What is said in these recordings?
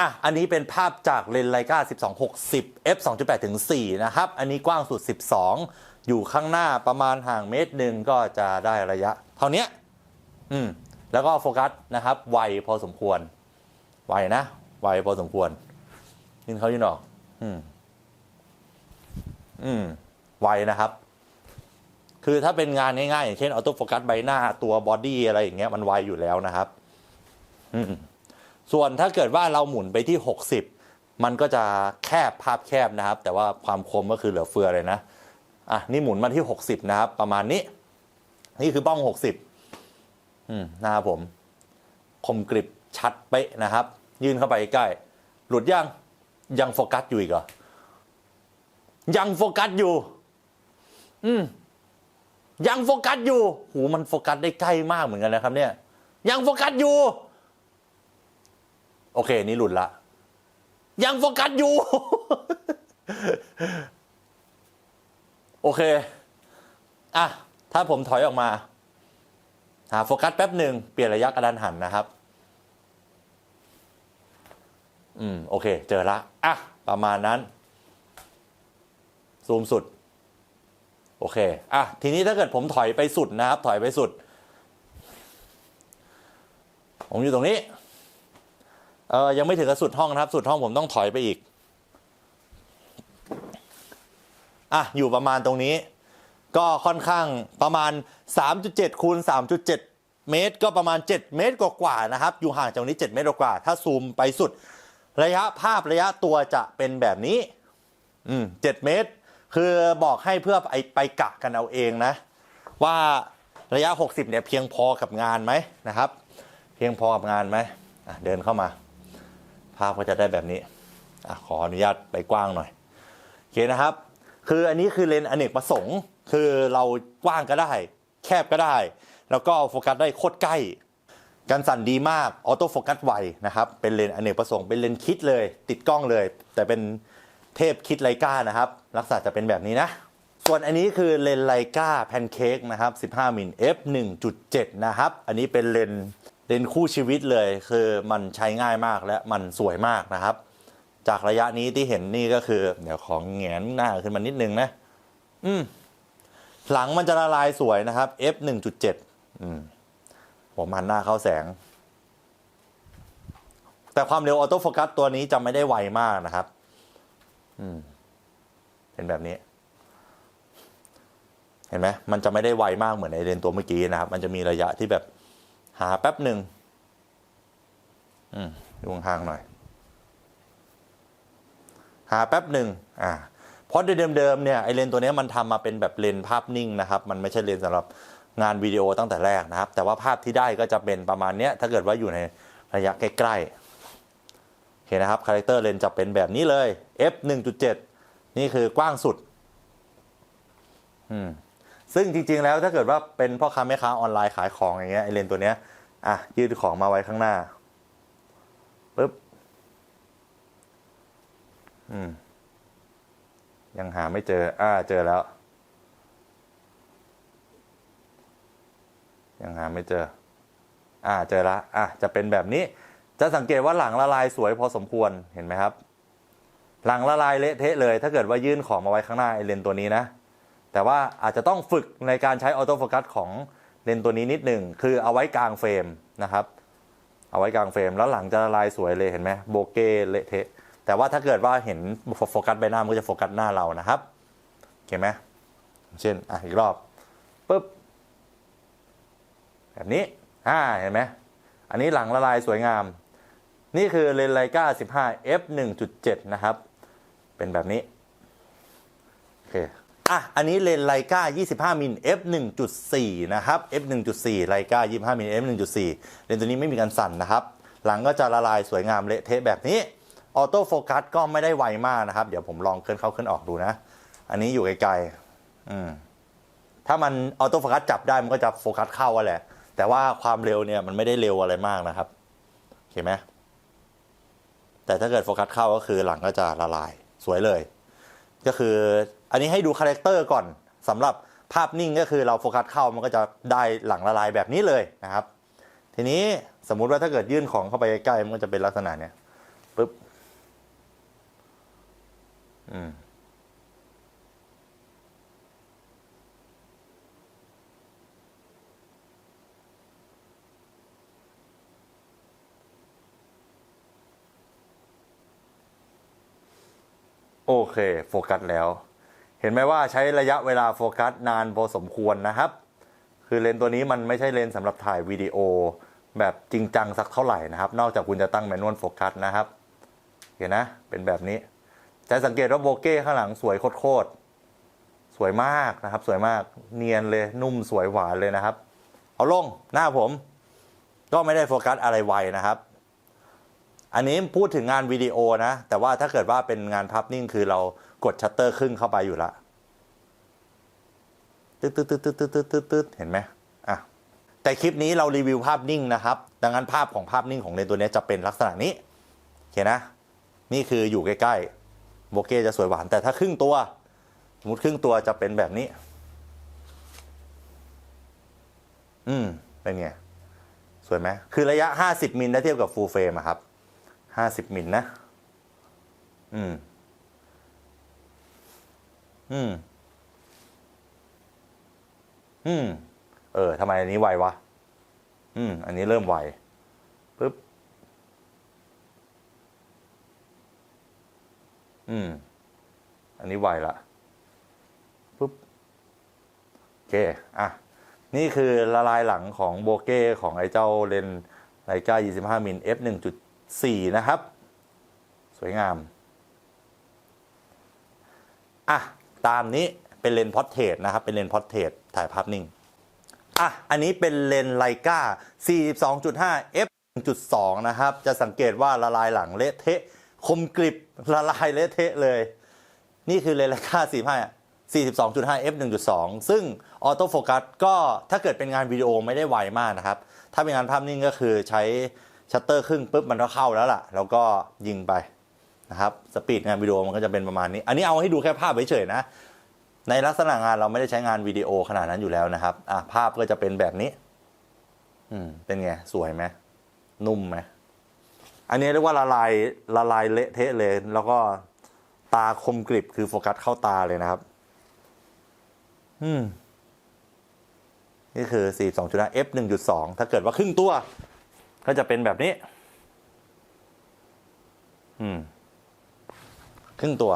อะอันนี้เป็นภาพจากเลนส์ไลกา1260 f 2.8ถึง4นะครับ อันนี้กว้างสุด 12 อยู่ข้างหน้าประมาณห่างเมตรหนึ่งก็จะได้ระยะ เท่านี้อืมแล้วก็โฟกัสนะครับ ไวพอสมควร ไวนะ ไวพอสมควรยินเขายินออก อืม อืม ไวนะครับ คือถ้าเป็นงานง่ายๆ อย่างเช่นออโต้โฟกัสใบหน้าตัวบอดี้อะไรอย่างเงี้ยมันไวอยู่แล้วนะครับ อืม ส่วนถ้าเกิดว่าเราหมุนไปที่ 60 มันก็จะแคบภาพแคบนะครับ แต่ว่าความคมก็คือเหลือเฟือเลยนะอะนี่หมุนมาที่ 60 นะครับ ประมาณนี้ นี่คือบ้อง 60อืมนะครับผม คมกริบชัดเป๊ะนะครับ ยื่นเข้าไปใกล้ หลุดยังยังโฟกัสอยู่อีกเหรอยังโฟกัสอยู่ อืมยังโฟกัสอยู่ หูมันโฟกัสได้ใกล้มากเหมือนกันนะครับ เนี่ย ยังโฟกัสอยู่ โอเค นี่หลุดละ ยังโฟกัสอยู่ โอเค อะ ถ้าผมถอยออกมา หาโฟกัสแป๊บหนึ่ง เปลี่ยนระยะกระดานหันนะครับ อืม โอเค เจอละ อะ ประมาณนั้น ซูมสุด โอเค อะ ทีนี้ถ้าเกิดผมถอยไปสุดนะครับ ถอยไปสุด ผมอยู่ตรงนี้ เออยังไม่ถึงกับสุดห้องนะครับ สุดห้องผมต้องถอยไปอีก อะ อยู่ประมาณตรงนี้ ก็ค่อนข้างประมาณ 3.7คูณ3.7 เมตร ก็ประมาณ 7 เมตรกว่าๆนะครับ อยู่ห่างจากตรงนี้ 7 เมตรกว่าถ้าซูมไปสุด ระยะภาพระยะตัวจะเป็นแบบนี้ อืมเจ็ดเมตร คือบอกให้เพื่อไปไปกะกันเอาเองนะ ว่าระยะ 60เนี่ยเพียงพอกับงานไหมนะครับ เพียงพอกับงานไหมเดินเข้ามา ภาพก็จะได้แบบนี้อขออนุญาตไปกว้างหน่อยโอเคนะครับ คืออันนี้คือเลนส์อเนกประสงค์ คือเรากว้างก็ได้ แคบก็ได้ แล้วก็โฟกัสได้โคตรใกล้การสั่นดีมากออโต้โฟกัสไวนะครับ เป็นเลนส์อเนกประสงค์เป็นเลนส์คิดเลย ติดกล้องเลย แต่เป็นเทพคิดไลกานะครับลักษณะจะเป็นแบบนี้นะ ส่วนอันนี้คือเลนส์ไลกาแพนเค้กนะครับ 15มิล f 1.7 นะครับ อันนี้เป็นเลนส์ เลนคู่ชีวิตเลยคือมันใช้ง่ายมากและมันสวยมากนะครับ จากระยะนี้ที่เห็นนี่ก็คือ เดี๋ยวของแงนหน้าขึ้นมานิดนึงนะ อืมหลังมันจะละลายสวยนะครับ f 1.7อืมผมหันหน้าเข้าแสง แต่ความเร็วออโต้โฟกัสตัวนี้จะไม่ได้ไวมากนะครับ อืมเป็นแบบนี้ เห็นไหมมันจะไม่ได้ไวมากเหมือนในเลนตัวเมื่อกี้นะครับ มันจะมีระยะที่แบบ หาแป๊บหนึ่งอืมดูห่างหน่อย หาแป๊บหนึ่งอ่าเพราะเดิมๆเนี่ยไอเลนตัวนี้มันทำมาเป็นแบบเลนภาพนิ่งนะครับ มันไม่ใช่เลนส์สำหรับงานวิดีโอตั้งแต่แรกนะครับ แต่ว่าภาพที่ได้ก็จะเป็นประมาณเนี้ยถ้าเกิดว่าอยู่ในระยะใกล้ๆโอเคนะครับคาแรคเตอร์เลนจะเป็นแบบนี้เลย f 1.7นี่คือกว้างสุด อืม ซึ่งจริง ๆ แล้วถ้าเกิดว่าเป็นพ่อค้าแม่ค้าออนไลน์ขายของอย่างเงี้ยไอเลนตัวเนี้ยอะยืดของมาไว้ข้างหน้าปึ๊บอืมยังหาไม่เจอ อ่า เจอแล้ว ยังหาไม่เจอ อ่า เจอละ อะ จะเป็นแบบนี้ จะสังเกตว่าหลังละลายสวยพอสมควร เห็นไหมครับ หลังละลายเละเทะเลย ถ้าเกิดว่ายื่นของมาไว้ข้างหน้าไอเลนตัวนี้นะ แต่ว่าอาจจะต้องฝึกในการใช้ออโต้โฟกัสของเลนส์ตัวนี้นิดหนึ่งคือเอาไว้กลางเฟรมนะครับ เอาไว้กลางเฟรมแล้วหลังจะละลายสวยเลยเห็นไหมโบเก้เละเทะแต่ว่าถ้าเกิดว่าเห็นโฟกัสใบหน้ามันก็จะโฟกัสหน้าเรานะครับเห็นไหมเช่นอะอีกรอบปุ๊บแบบนี้อ่าเห็นไหมอันนี้หลังละลายสวยงาม นี่คือเลนส์ไลกา15 f 1.7 นะครับ เป็นแบบนี้ โอเค อะ อันนี้เลนส์ไลกา25 มิล f 1.4 นะครับ f 1.4ไลกา25 มิล f 1.4 เลนส์ตัวนี้ไม่มีการสั่นนะครับ หลังก็จะละลายสวยงามเละเทะแบบนี้ ออโต้โฟกัสก็ไม่ได้ไวมากนะครับ เดี๋ยวผมลองเคลื่อนเข้าเคลื่อนออกดูนะ อันนี้อยู่ไกลๆ อืม ถ้ามันออโต้โฟกัสจับได้มันก็จะโฟกัสเข้าอะแหละ แต่ว่าความเร็วเนี่ยมันไม่ได้เร็วอะไรมากนะครับเห็นไหมแต่ถ้าเกิดโฟกัสเข้าก็คือหลังก็จะละลายสวยเลย ก็คือ อันนี้ให้ดูคาแรคเตอร์ก่อนสำหรับภาพนิ่งก็คือเราโฟกัสเข้ามันก็จะได้หลังละลายแบบนี้เลยนะครับ ทีนี้สมมุติว่าถ้าเกิดยื่นของเข้าไปใกล้ๆมันก็จะเป็นลักษณะเนี้ยปึ๊บอืมโอเค โฟกัสแล้ว เห็นไหมว่าใช้ระยะเวลาโฟกัสนานพอสมควรนะครับ คือเลนส์ตัวนี้มันไม่ใช่เลนส์สำหรับถ่ายวิดีโอแบบจริงจังสักเท่าไหร่นะครับ นอกจากคุณจะตั้งแมนนวลโฟกัสนะครับ เห็นนะ เป็นแบบนี้ จะสังเกตว่าโบเก้ข้างหลังสวยโคตรสวยมากนะครับ สวยมาก เนียนเลยนุ่มสวยหวานเลยนะครับ เอาลงหน้าผม ก็ไม่ได้โฟกัสอะไรไวนะครับ อันนี้พูดถึงงานวิดีโอนะ แต่ว่าถ้าเกิดว่าเป็นงานภาพนิ่งคือเรากดชัตเตอร์ครึ่งเข้าไปอยู่ละตึ๊ดตึ๊ดตึ๊ดตึ๊ดตึ๊ดตึ๊ดตึ๊ดเห็นไหมอะแต่คลิปนี้เรารีวิวภาพนิ่งนะครับ ดังนั้นภาพของภาพนิ่งของเลนตัวนี้จะเป็นลักษณะนี้โอเคนะ นี่คืออยู่ใกล้ๆโบเก้จะสวยหวาน แต่ถ้าครึ่งตัวสมมติครึ่งตัวจะเป็นแบบนี้ อืมเป็นไงสวยไหมคือระยะ 50มิลถ้าเทียบกับฟูลเฟรมครับ 50มิลนะ อืม อืม อืม เออทำไมอันนี้ไววะ อืม อันนี้เริ่มไวปึ๊บ อืม อันนี้ไวละปุ๊บโอเค อะ นี่คือละลายหลังของโบเก้ของไอ้เจ้าเลนไลกา25มิล f 1.4นะครับ สวยงาม อะ ตามนี้เป็นเลนพอร์เทรตนะครับ เป็นเลนพอร์เทรตถ่ายภาพนิ่ง อะ อันนี้เป็นเลนไลกา42.5 f 1.2 นะครับ จะสังเกตว่าละลายหลังเละเทะ คมกริบละลายเละเทะเลย นี่คือเลนไลกา45 42.5 f 1.2 ซึ่งออโต้โฟกัสก็ถ้าเกิดเป็นงานวิดีโอไม่ได้ไวมากนะครับ ถ้าเป็นงานภาพนิ่งก็คือใช้ ชัตเตอร์ครึ่งปุ๊บมันก็เข้าแล้วล่ะ แล้วก็ยิงไปนะครับสปีดงานวิดีโอมันก็จะเป็นประมาณนี้ อันนี้เอาให้ดูแค่ภาพเฉยๆนะ ในลักษณะงานเราไม่ได้ใช้งานวิดีโอขนาดนั้นอยู่แล้วนะครับอะภาพก็จะเป็นแบบนี้ อืมเป็นไง สวยไหมนุ่มไหมอันนี้เรียกว่าละลายละลายเละเทะเลย แล้วก็ตาคมกริบคือโฟกัสเข้าตาเลยนะครับ อืมนี่คือ 42.5 f 1.2 ถ้าเกิดว่าครึ่งตัว ก็จะเป็นแบบนี้ อืม ครึ่งตัว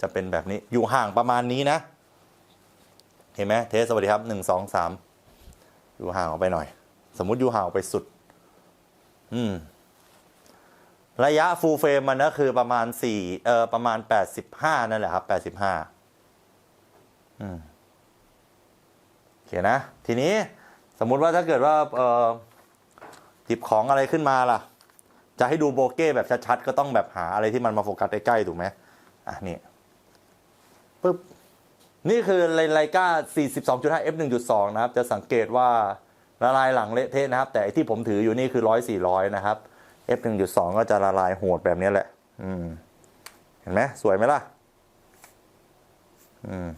จะเป็นแบบนี้ อยู่ห่างประมาณนี้นะ เห็นไหมเทสสวัสดีครับหนึ่งสองสามอยู่ห่างออกไปหน่อย สมมุติอยู่ห่างออกไปสุด อืม ระยะฟูลเฟรมมันก็คือประมาณสี่เออประมาณแปดสิบห้านั่นแหละครับแปดสิบห้าอืมโอเคนะ ทีนี้สมมุติว่าถ้าเกิดว่าเออ บของอะไรขึ้นมาล่ะ จะให้ดูโบเก้แบบชัดๆก็ต้องแบบหาอะไรที่มันมาโฟกัสใกล้ๆถูกไหมอะนี่ปึ๊บนี่คือไลกา42.5 f 1.2 นะครับ จะสังเกตว่าละลายหลังเละเทะนะครับ แต่อ้ที่ผมถืออยู่นี่คือ100 400นะครับ f 1.2 ก็จะละลายโหดแบบนี้แหละ อืม เห็นไหมสวยไหมล่ะ อืม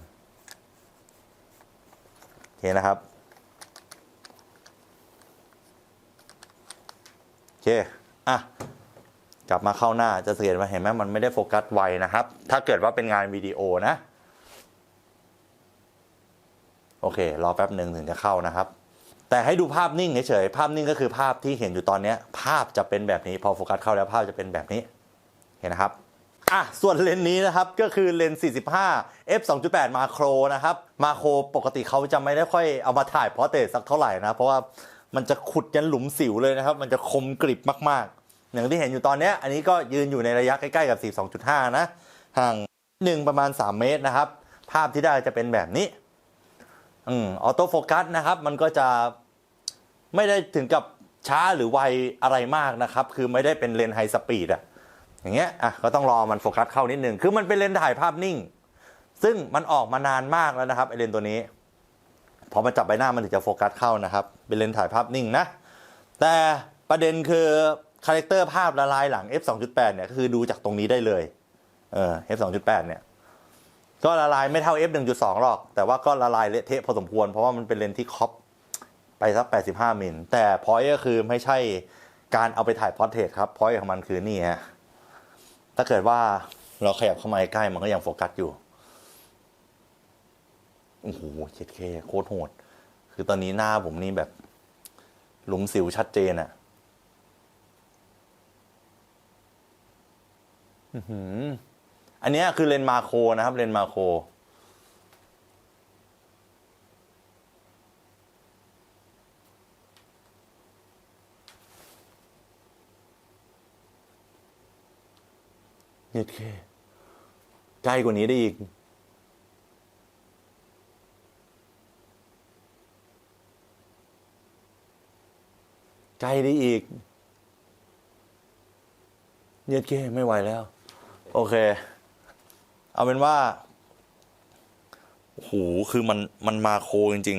โอเคนะครับ โอ เค อะ กลับมาเข้าหน้าจะสังเกตว่าเห็นไหมมันไม่ได้โฟกัสไวนะครับ ถ้าเกิดว่าเป็นงานวิดีโอนะ โอเค รอแป๊บหนึ่งถึงจะเข้านะครับ แต่ให้ดูภาพนิ่งเฉยๆภาพนิ่งก็คือภาพที่เห็นอยู่ตอนนี้ ภาพจะเป็นแบบนี้ พอโฟกัสเข้าแล้วภาพจะเป็นแบบนี้ เห็นนะครับอะส่วนเลนส์นี้นะครับก็คือเลนส์ 45 f 2.8 มาโครนะครับ มาโครปกติเขาจะไม่ได้ค่อยเอามาถ่ายพอเตสักเท่าไหร่นะ เพราะว่า มันจะขุดยันหลุมสิวเลยนะครับ มันจะคมกริบมากๆ อย่างที่เห็นอยู่ตอนนี้อันนี้ก็ยืนอยู่ในระยะใกล้ๆกับ 42.5 นะห่างหนึ่งประมาณ 3 เมตรนะครับ ภาพที่ได้จะเป็นแบบนี้อืมออโต้โฟกัสนะครับ มันก็จะไม่ได้ถึงกับช้าหรือไวอะไรมากนะครับ คือไม่ได้เป็นเลนส์ไฮสปีดอะอย่างเงี้ยอะก็ต้องรอมันโฟกัสเข้านิดนึง คือมันเป็นเลนส์ถ่ายภาพนิ่ง ซึ่งมันออกมานานมากแล้วนะครับไอเลนส์ตัวนี้ พอมาจับใบหน้ามันถึงจะโฟกัสเข้านะครับ เป็นเลนส์ถ่ายภาพนิ่งนะ แต่ประเด็นคือคาแรคเตอร์ภาพละลายหลัง f 2.8เนี่ยคือดูจากตรงนี้ได้เลยเออ f 2.8เนี่ยก็ละลายไม่เท่า f 1.2หรอก แต่ว่าก็ละลายเละเทะพอสมควร เพราะว่ามันเป็นเลนส์ที่ครอปไปสัก 85 มิล แต่พอยก็คือไม่ใช่การเอาไปถ่ายพอร์เทรตครับพอยของมันคือนี่ฮะถ้าเกิดว่าเราขยับเข้ามาใกล้มันก็ยังโฟกัสอยู่ โอ้โหเจ็ดเคโคตรโหด คือตอนนี้หน้าผมนี่แบบ หลุมสิวชัดเจนอะอื้อหืออันนี้คือเลนมาโคนะครับเลนมาโคเย็ดเคใกล้กว่านี้ได้อีก ใกล้ได้อีกเย็ดเคไม่ไหวแล้ว โอเค เอาเป็นว่าโอ้โหคือมันมันมาโคจริง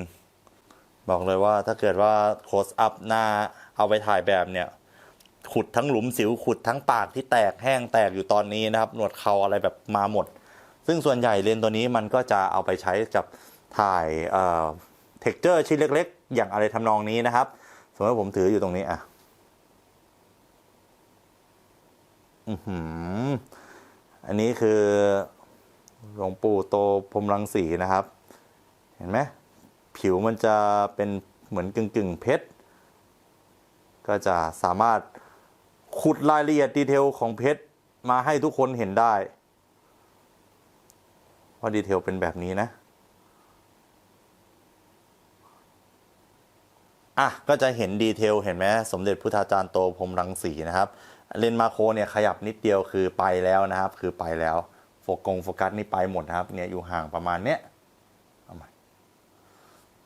ๆ บอกเลยว่าถ้าเกิดว่าโคสอัพหน้าเอาไปถ่ายแบบเนี่ย ขุดทั้งหลุมสิวขุดทั้งปากที่แตกแห้งแตกอยู่ตอนนี้นะครับ หนวดเขาอะไรแบบมาหมด ซึ่งส่วนใหญ่เลนตัวนี้มันก็จะเอาไปใช้กับถ่ายเอ่อเท็กเจอร์ชิ้นเล็ก ๆ อย่างอะไรทำนองนี้นะครับ สมมติผมถืออยู่ตรงนี้อะอือหือ อันนี้คือหลวงปู่โตพรมรังสีนะครับ เห็นไหมผิวมันจะเป็นเหมือนกึ่งกึ่งเพชร ก็จะสามารถขุดรายละเอียดดีเทลของเพชร มาให้ทุกคนเห็นได้ ว่าดีเทลเป็นแบบนี้นะ อะก็จะเห็นดีเทลเห็นไหมสมเด็จพุทธาจารย์โตพรมรังสีนะครับ เลนส์มาโครเนี่ยขยับนิดเดียวคือไปแล้วนะครับ คือไปแล้วโฟกงโฟกัสนี่ไปหมดนะครับเนี่ยอยู่ห่างประมาณเนี้ยเอาใหม่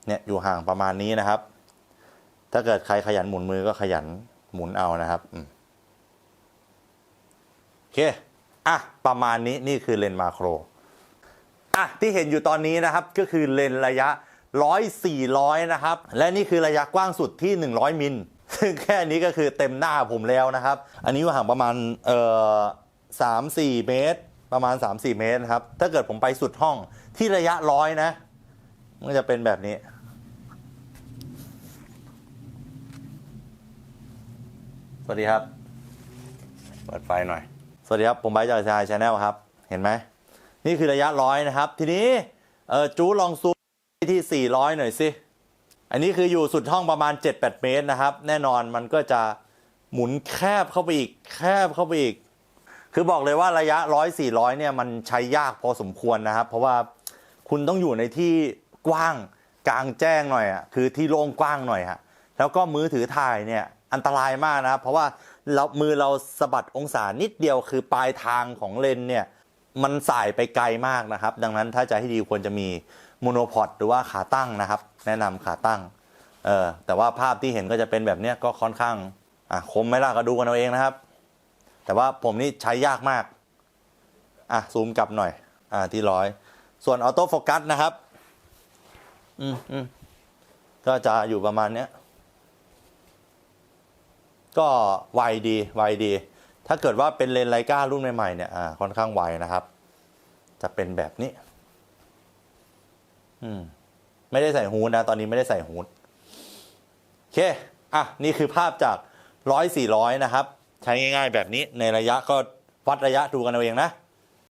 เนี่ยอยู่ห่างประมาณนี้นะครับ ถ้าเกิดใครขยันหมุนมือก็ขยันหมุนเอานะครับอืมโอเคอะประมาณนี้นี่คือเลนส์มาโครอะที่เห็นอยู่ตอนนี้นะครับก็คือเลนส์ระยะ 100 400 นะครับ และนี่คือระยะกว้างสุดที่ 100 มิล ซึ่งแค่นี้ก็คือเต็มหน้าผมแล้วนะครับ อันนี้ห่างประมาณเอ่อสามสี่เมตร ประมาณ 3-4 เมตรครับ ถ้าเกิดผมไปสุดห้องที่ระยะร้อยนะ มันจะเป็นแบบนี้สวัสดีครับ เปิดไฟหน่อย สวัสดีครับ ผมไบร์ทจากชายชาแนลครับ เห็นไหม นี่คือระยะร้อยนะครับ ทีนี้จูลองซู ที่ 400 หน่อยสิ อันนี้คืออยู่สุดห้องประมาณ 7-8 เมตรนะครับ แน่นอนมันก็จะหมุนแคบเข้าไปอีก แคบเข้าไปอีก คือบอกเลยว่าระยะ 100 400 เนี่ยมันใช้ยากพอสมควรนะครับ เพราะว่าคุณต้องอยู่ในที่กว้างกลางแจ้งหน่อยอะคือที่โล่งกว้างหน่อยฮะแล้วก็มือถือถ่ายเนี่ยอันตรายมากนะครับ เพราะว่าเรามือเราสะบัดองศานิดเดียวคือปลายทางของเลนส์เนี่ยมันสายไปไกลมากนะครับ ดังนั้นถ้าจะให้ดีควรจะมี โมโนพอดหรือว่าขาตั้งนะครับ แนะนำขาตั้งเออแต่ว่าภาพที่เห็นก็จะเป็นแบบเนี้ยก็ค่อนข้างอะคมไหมล่ะก็ดูกันเอาเองนะครับ แต่ว่าผมนี่ใช้ยากมากอะซูมกลับหน่อยอ่าที่ร้อย ส่วนออโต้โฟกัสนะครับ อืมอืมก็จะอยู่ประมาณเนี้ยก็ไวดีไวดี ถ้าเกิดว่าเป็นเลนไลการุ่นใหม่ๆเนี่ยอ่าค่อนข้างไวนะครับ จะเป็นแบบนี้ อืม ไม่ได้ใส่ฮูดนะ ตอนนี้ไม่ได้ใส่ฮูดโอเค อะ นี่คือภาพจากร้อยสี่ร้อยนะครับ ใช้ง่ายๆแบบนี้ในระยะก็วัดระยะดูกันเอาเองนะ